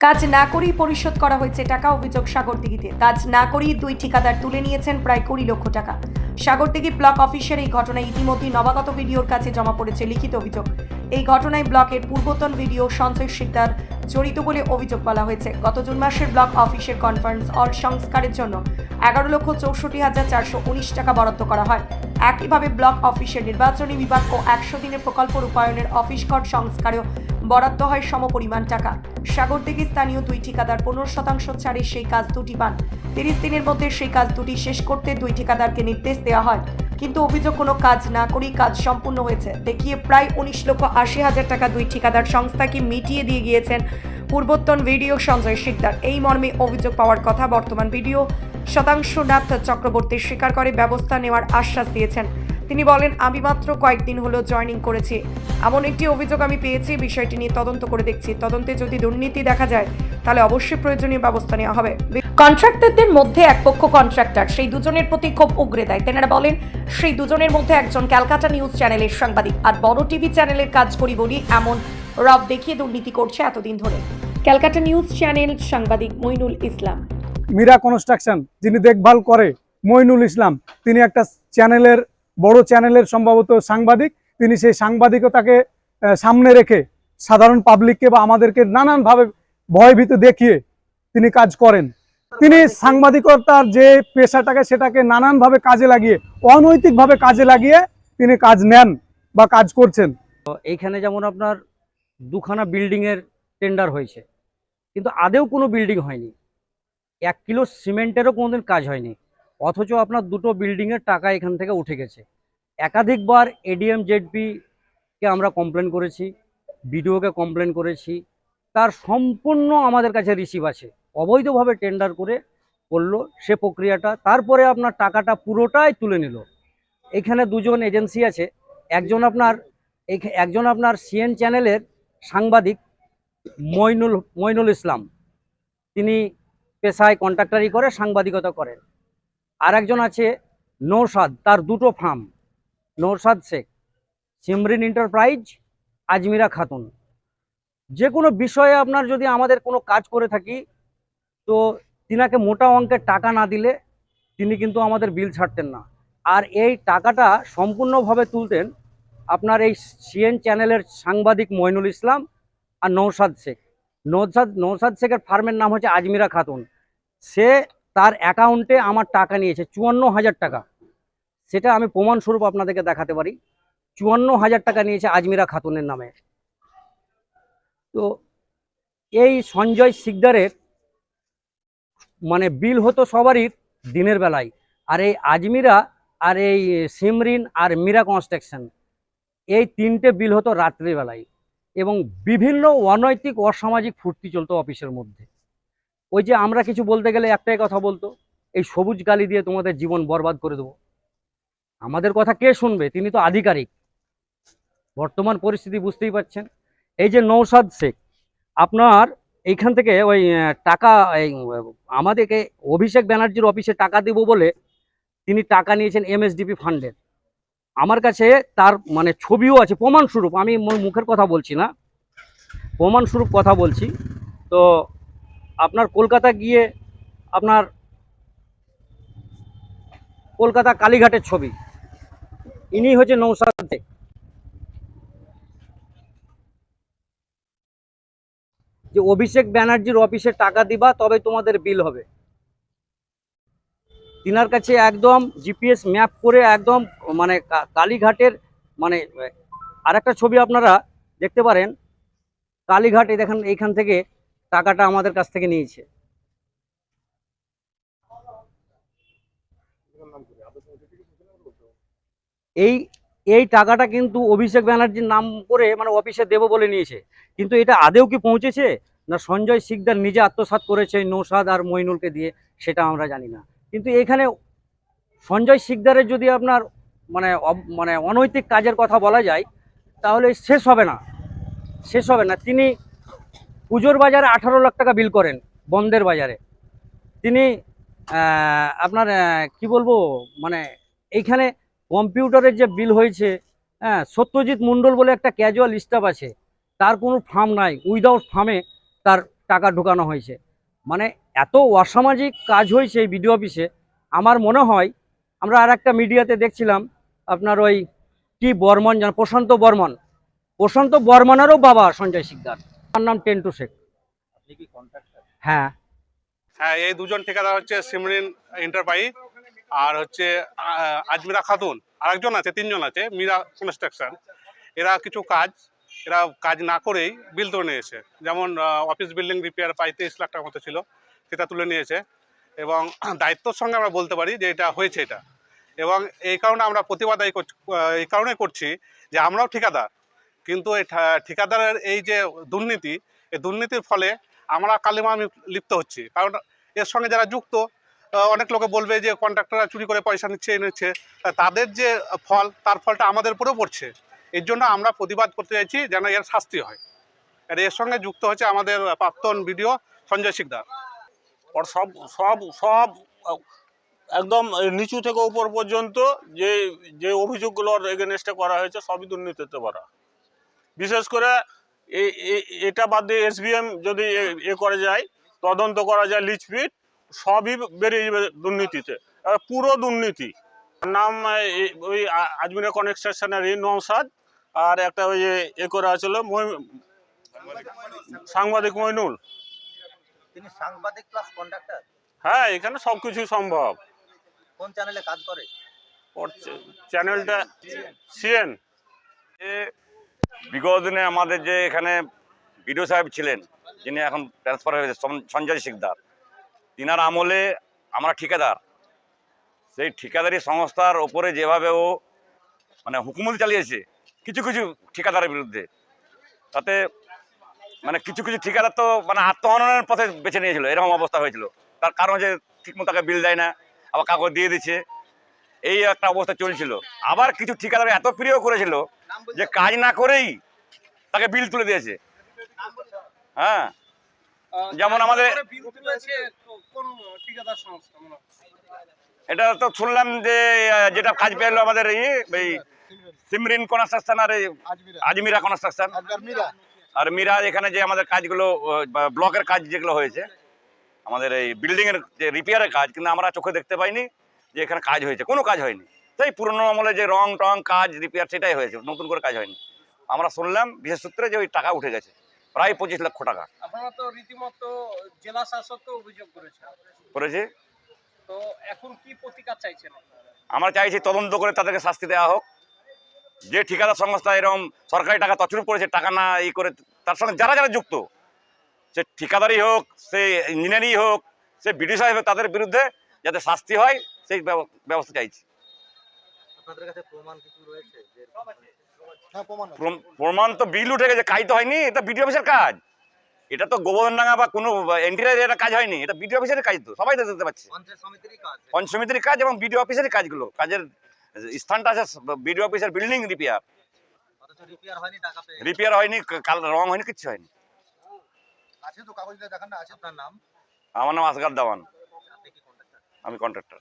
কাজ না করেই পরিশোধ করা হয়েছে টাকা, অভিযোগ সাগরদিঘিতে কাজ না করেই দুই ঠিকাদার তুলে নিয়েছেন প্রায় কুড়ি লক্ষ টাকা। সাগরদিঘি ব্লক অফিসের এই ঘটনায় ইতিমধ্যেই নবাগত ভিডিওর কাছে জমা পড়েছে লিখিত অভিযোগ। এই ঘটনায় ব্লকের পূর্বতন ভিডিও সঞ্জয় শিকদার জড়িত বলে অভিযোগ বলা হয়েছে। গত জুন মাসের ব্লক অফিসের কনফারেন্স হল সংস্কারের জন্য এগারো লক্ষ চৌষট্টি হাজার চারশো উনিশ টাকা বরাদ্দ করা হয়। একইভাবে ব্লক অফিসের নির্বাচনী বিভাগ ও একশো দিনের প্রকল্প রূপায়ণের অফিস ঘর সংস্কারেও বরাদ্দ হয় সমপরিমাণ টাকা। সাগরদিঘি স্থানীয় দুই ঠিকাদার পনেরো শতাংশ ছাড়ে সেই কাজ দুটি পান। তিরিশ দিনের মধ্যে সেই কাজ দুটি শেষ করতে দুই ঠিকাদারকে নির্দেশ দেওয়া হয়। কিন্তু অভিযোগ কোনো কাজ না করেই কাজ সম্পূর্ণ হয়েছে। দেখিয়ে প্রায় উনিশ লক্ষ আশি হাজার টাকা দুই ঠিকাদার সংস্থাকে মিটিয়ে দিয়ে গিয়েছেন পূর্বোত্তন ভিডিও সঞ্জয় শিকদার। এই মর্মে অভিযোগ পাওয়ার কথা বর্তমান ভিডিও শতাংশনাথ চক্রবর্তী স্বীকার করে ব্যবস্থা নেওয়ার আশ্বাস দিয়েছেন। তিনি বলেন আমি মাত্র কয়েকদিন হলো জয়েনিং করেছি। এমন একটি অভিযোগ আমি পেয়েছি বিষয়টি নিয়ে তদন্ত করে দেখছি। তদন্তে যদি দুর্নীতি দেখা যায় তাহলে অবশ্যই প্রয়োজনীয় ব্যবস্থা নেওয়া হবে। কন্ট্রাক্টরদের মধ্যে এক পক্ষ কন্ট্রাক্টর সেই দুজনের প্রতি ক্ষোভ উগরে দেয়। তেনারা বলেন সেই দুজনের মধ্যে একজন ক্যালকাটা নিউজ চ্যানেলের সাংবাদিক আর বড় টিভি চ্যানেলের কাজ করি বলি এমন রব দেখিয়ে দুর্নীতি করছে এতদিন ধরে। ক্যালকাটা নিউজ চ্যানেল সাংবাদিক মইনুল ইসলাম। মীরা কনস্ট্রাকশন যিনি দেখভাল করে মইনুল ইসলাম তিনি একটা চ্যানেলের বড় চ্যানেলের সম্ভবত সাংবাদিক, তিনি সেই সাংবাদিকতাকে সামনে রেখে সাধারণ পাবলিককে বা আমাদেরকে নানানভাবে ভয়ভীত দেখিয়ে তিনি কাজ করেন। তিনি সাংবাদিকতার যে পেশাটাকে সেটাকে নানানভাবে কাজে লাগিয়ে, অনৈতিকভাবে কাজে লাগিয়ে তিনি কাজ নেন বা কাজ করছেন। এইখানে যেমন আপনার দুখানা বিল্ডিংয়ের টেন্ডার হয়েছে, কিন্তু আদেও কোনো বিল্ডিং হয়নি। এক কিলো সিমেন্টেরও কোনোদিন কাজ হয়নি। অথচ আপনার দুটো বিল্ডিংয়ের টাকা এখান থেকে উঠে গেছে। একাধিকবার এডিএম জেডপিকে আমরা কমপ্লেন করেছি বিডিওকে কমপ্লেন করেছি, তার সম্পূর্ণ আমাদের কাছে রিসিভ আছে। অবৈধভাবে টেন্ডার করে করল সে প্রক্রিয়াটা, তারপরে আপনার টাকাটা পুরোটাই তুলে নিল। এখানে দুজন এজেন্সি আছে, একজন আপনার একজন আপনার সিএন চ্যানেলের সাংবাদিক, মইনুল মইনুল ইসলাম। তিনি পেশায় কন্ট্রাক্টারি করে, সাংবাদিকতা করেন। আর একজন আছে নৌসাদ, তার দুটো ফার্ম। নৌসাদ শেখ, সিমরিন এন্টারপ্রাইজ, আজমিরা খাতুন। যে কোনো বিষয়ে আপনার যদি আমাদের কোনো কাজ করে থাকি, তো তিনাকে মোটা অঙ্কের টাকা না দিলে তিনি কিন্তু আমাদের বিল ছাড়তেন না। আর এই টাকাটা সম্পূর্ণভাবে তুলতেন আপনার এই সিএন চ্যানেলের সাংবাদিক মইনুল ইসলাম আর নৌসাদ শেখ। নৌসাদ নৌসাদ শেখের ফার্মের নাম হচ্ছে আজমিরা খাতুন। সে তার অ্যাকাউন্টে আমার টাকা নিয়েছে চুয়ান্ন হাজার টাকা। সেটা আমি প্রমাণস্বরূপ আপনাদেরকে দেখাতে পারি। চুয়ান্ন হাজার টাকা নিয়েছে আজমিরা খাতুনের নামে। তো এই সঞ্জয় সিকদারের মানে বিল হতো সবারই দিনের বেলায়। আর এই আজমিরা, আর এই সিমরিন, আর মীরা কনস্ট্রাকশন, এই তিনটে বিল হতো রাত্রিবেলায়। এবং বিভিন্ন অনৈতিক, অসামাজিক ফুর্তি চলতো অফিসের মধ্যে। ওই যে আমরা কিছু বলতে গেলে একটাই কথা বলতো, এই সবুজ গালি দিয়ে তোমাদের জীবন বরবাদ করে দেবো। আমাদের কথা কে শুনবে? তিনি তো আধিকারিক। বর্তমান পরিস্থিতি বুঝতেই পারছেন। এই যে নৌসাদ শেখ, আপনার এইখান থেকে ওই টাকা আমাদেরকে অভিষেক ব্যানার্জির অফিসে টাকা দেব বলে তিনি টাকা নিয়েছেন এমএসডিপি ফান্ডের আমার কাছে তার মানে ছবিও আছে, প্রমাণস্বরূপ। আমি মুখের কথা বলছি না। প্রমাণস্বরূপ কথা বলছি। তো আপনার কলকাতা গিয়ে আপনার কলকাতা কালীঘাটের ছবি। ইনি হচ্ছে নৌসাদ। যে অভিষেক ব্যানার্জির অফিসে টাকা দিবা তবে তোমাদের বিল হবে। তিনার কাছে একদম জিপিএস ম্যাপ করে একদম মানে কালীঘাটের মানে আর একটা ছবি আপনারা দেখতে পারেন। কালীঘাট দেখেন, এইখান থেকে টাকাটা আমাদের কাছ থেকে নিয়েছে। এই এই টাকাটা কিন্তু অভিষেক ব্যানার্জির নাম করে মানে অফিসে দেবো বলে নিয়েছে। কিন্তু এটা আদেও কি পৌঁছেছে? না সঞ্জয় শিকদার নিজে আত্মসাৎ করেছে নৌসাদ আর মইনুলকে দিয়ে, সেটা আমরা জানি না। কিন্তু এখানে সঞ্জয় শিকদারের যদি আপনার মানে মানে অনৈতিক কাজের কথা বলা যায়, তাহলে শেষ হবে না। শেষ হবে না। তিনি পুজোর বাজারে আঠারো লাখ টাকা বিল করেন, বন্ধের বাজারে। তিনি আপনার কি বলব মানে এইখানে কম্পিউটারের যে বিল হয়েছে হ্যাঁ সত্যজিৎ মণ্ডল বলে একটা ক্যাজুয়াল স্টাফ আছে, তার কোনো ফার্ম নাই উইদাউট ফার্মে তার টাকা ঢুকানো হয়েছে। মানে এত অসামাজিক কাজ হয়েছে এই বিডিও অফিসে আমার মনে হয়, আমরা আর একটা মিডিয়াতে দেখছিলাম, আপনার ওই কি বর্মন জান প্রশান্ত বর্মন। প্রশান্ত বর্মনেরও বাবা সঞ্জয় শিকদার। তার নাম টেন্টু শেখ। হ্যাঁ। হ্যাঁ এই দুজন ঠিকাদার হচ্ছে সিমরিন এন্টারপ্রাইজ আর হচ্ছে আজমিরা খাতুন। আরেকজন আছে তিনজন আছে মীরা কনস্ট্রাকশন। এরা কিছু কাজ এরা কাজ না করেই বিল তুলে নিয়েছে। যেমন অফিস বিল্ডিং রিপেয়ার প্রায় তেইশ লাখ টাকার মতো ছিল সেটা তুলে নিয়েছে। এবং দায়িত্বর সঙ্গে আমরা বলতে পারি যে এটা হয়েছে এটা। এবং এই কারণে আমরা প্রতিবাদ এই কারণে করছি যে আমরাও ঠিকাদার কিন্তু এই ঠিকাদারের এই যে দুর্নীতি, এই দুর্নীতির ফলে আমরা কালিমা লিপ্ত হচ্ছি। কারণ এর সঙ্গে যারা যুক্ত অনেক লোকে বলবে যে কন্ট্রাক্টররা চুরি করে পয়সা নিচ্ছে তা তাদের যে ফল, তার ফলটা আমাদের উপরেও পড়ছে। এর জন্য আমরা প্রতিবাদ করতে চাইছি যেন এর শাস্তি হয়। আর এর সঙ্গে যুক্ত হচ্ছে আমাদের প্রাক্তন ভিডিও সঞ্জয় শিকদার। ওর সব সব সব, একদম নিচু থেকে উপর পর্যন্ত যে যে অভিযোগগুলোর এগেনস্টে করা হয়েছে, সবই দুর্নীতিতে করা বিশেষ করে এ- এ- এটা বাদ দিয়ে এসবিএম যদি এ- এ করা যায় তদন্ত করা যায় লিচপিট সবই বেরিয়ে যাবে দুর্নীতিতে। পুরো দুর্নীতি। নাম ওই আজমিরা কনস্ট্রাকশনের এই নৌসাদ আর একটা ওই এ করা ছিল মই- সাংবাদিক মইনুল। হ্যাঁ এখানে সব কিছু সম্ভব। কোন চ্যানেলে কাজ করে? চ্যানেলটা সিএন যে বিগত দিনে আমাদের যে এখানে বিডিও সাহেব ছিলেন, যিনি এখন ট্রান্সফার হয়েছে সঞ্জয় শিকদার, তিনার আমলে আমরা ঠিকাদার। সেই ঠিকাদারি সংস্থার ওপরে যেভাবে ও মানে হুকুমতি চালিয়েছে, কিছু কিছু ঠিকাদারের বিরুদ্ধে, তাতে মানে কিছু কিছু ঠিকাদার তো মানে আত্মহননের পথে বেছে নিয়েছিল, এরকম অবস্থা হয়েছিল। তার কারণ যে ঠিকমতো তাকে বিল দেয় না, আবার কাগজ দিয়ে দিচ্ছে, এই একটা অবস্থা চলছিল। আবার কিছু ঠিকাদার এত প্রিয় করেছিল যে কাজ না করেই তাকে বিল তুলে দিয়েছে। হ্যাঁ। যেমন আমাদের এটা তো শুনলাম যে যেটা কাজ পেল আমাদের এই এই সিমরিন কনস্ট্রাকশন আর এই আজমিরা। কনস্ট্রাকশন। আর মিরা এখানে যে আমাদের কাজগুলো বা ব্লকের কাজ যেগুলো হয়েছে আমাদের এই বিল্ডিং এর যে রিপেয়ারের কাজ কিন্তু আমরা চোখে দেখতে পাইনি যে এখানে কাজ হয়েছে। কোনো কাজ হয়নি। সেই পুরনো আমলে যে রং টং কাজ রিপেয়ার সেটাই হয়েছে নতুন করে কাজ হয়নি। আমরা শুনলাম বিশেষ সূত্রে যে ওই টাকা উঠে গেছে প্রায় পঁচিশ লক্ষ টাকা। আপনারা তো রীতিমতো জেলা শাসককে অভিযোগ করেছেন। করেছে? তো এখন কি প্রতিকার চাইছেন আমরা চাইছি তদন্ত করে তাদেরকে শাস্তি দেওয়া হোক। যে ঠিকাদার সংস্থা এরকম সরকারি টাকা তছরূপ করেছে টাকা না ই করে তার সঙ্গে যারা যারা যুক্ত সে ঠিকাদারি হোক সে ইঞ্জিনিয়ারিং হোক সে বিডি হোক তাদের বিরুদ্ধে যাতে শাস্তি হয় সেই ব্যবস্থা চাইছি। আপনাদের কাছে প্রমাণ কিছু রয়েছে যে প্রম- প্রমাণ তো বিল উঠে গেছে কাজ তো হয়নি এটা বিডি অফিসের কাজ। এটা তো গোবর্ধনডাঙ্গা বা কোনো এন্টিরিয়ার এটা কাজ হয়নি এটা বিডি অফিসের কাজ তো সবাই তো দেখতে পাচ্ছে। পঞ্চায়েত সমিতিরই কাজ। পঞ্চমিতির কাজ এবং বিডি অফিসের কাজগুলো কাজের স্থানটা আছে বিডি অফিসের বিল্ডিং রিপেয়ার। রিপেয়ার হয়নি কাল রং হয়নি কিচ্ছু হয়নি। আছে তো কাগজটা দেখান না আছে আপনার নাম? আমার নাম আসগার দেওয়ান। আমি কন্ট্রাক্টর